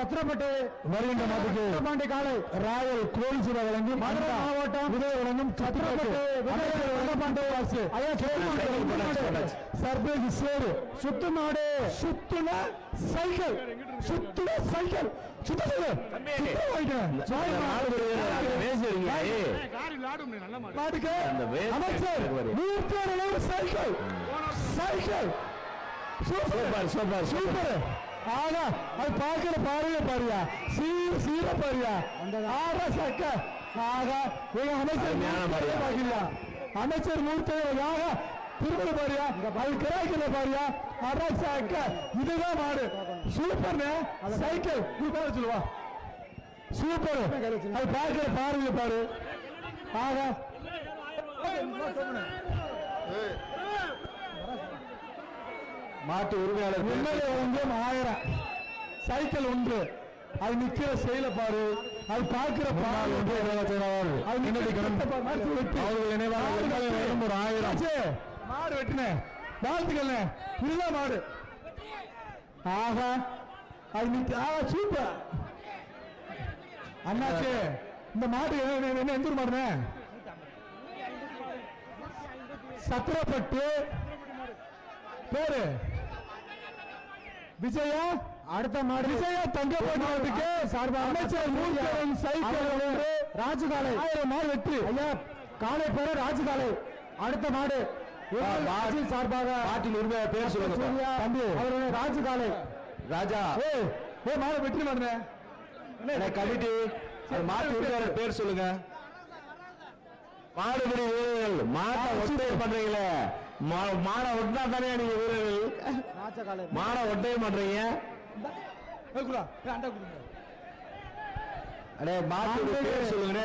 சத்திரப்பட்டு வருகின்ற பாண்டி காலை ராயல் கோல்சில வழங்கும் மதுரை மாவட்டம் விதை வழங்கும் சத்திரப்பட்டு சர்பேஜ் சேரு. சுத்து நாடு சுத்துன சைக்கிள். சுத்துன சைக்கிள். அமைச்சர் cycle. Cycle. Super super. Super. ஆனா அது பார்க்கிற பாருங்க பாருயா. சீர் சீர பாருயா. ஆறா சக்க. ஆகா இவங்க அமைச்சர். பாக்கியா அமைச்சர் மூர்த்தியாக திருமண பாரியா. அது கிராய்க்கல பாரியா. ஆறா சக்க. இதுதான் மாடு. சூப்பர்னு சைக்கிள் நீ பேர சொல்லுவா. சூப்பர் அது பார்க்கிற பாருங்க பாரு. ஆகா. மாட்டு உரிமையாளர் உண்மையிலே ஒன்றும் ஆயிரம் சைக்கிள் ஒன்று அது நிக்கிற செயல பாரு. அது பார்க்கிற அவர்கள். நினைவாக ஒரு ஆயிரம். மாடு வெட்டினேன் வாழ்த்துக்கள் இதுதான் மாடு. ஆகா அது நிக்க ஆகா சூப்பர். அண்ணாச்சி இந்த மாடு என்ன என்ன எந்த ஊர் மாடுனே சத்திரப்பட்டு. பேரு? விஜயா அடுத்த மாடு விஜயா தங்கப்பட்டு மாட்டுக்கு சார்பாக அமைச்சர் மூர்த்தவன் சைக்கிள் ராஜுகாலை. ஆயிரம் மாடு வெற்றி. ஐயா காலை பேரு ராஜுகாலை. அடுத்த மாடு சார்பாக மாட்டின் உரிமையாளர் பேர் சொல்லுங்க தம்பி. அவருடைய ராஜுகாலை. ராஜா. ஏ ஏ மாடு வெற்றி மாடுனே. கமிட்டி? மாட்டு உரிமையாளர் பேர் சொல்லுங்க. மாடுபிடி வீரர்கள் மாட்டை ஒட்டை பண்றீங்களே. மா- மாடை ஒட்டினா தானே நீங்க வீரர்கள் மாடை ஒட்டே பண்றீங்க ஏ குலா ஏ அண்டா குடுங்க. அடே மாட்டு பேர் சொல்லுங்க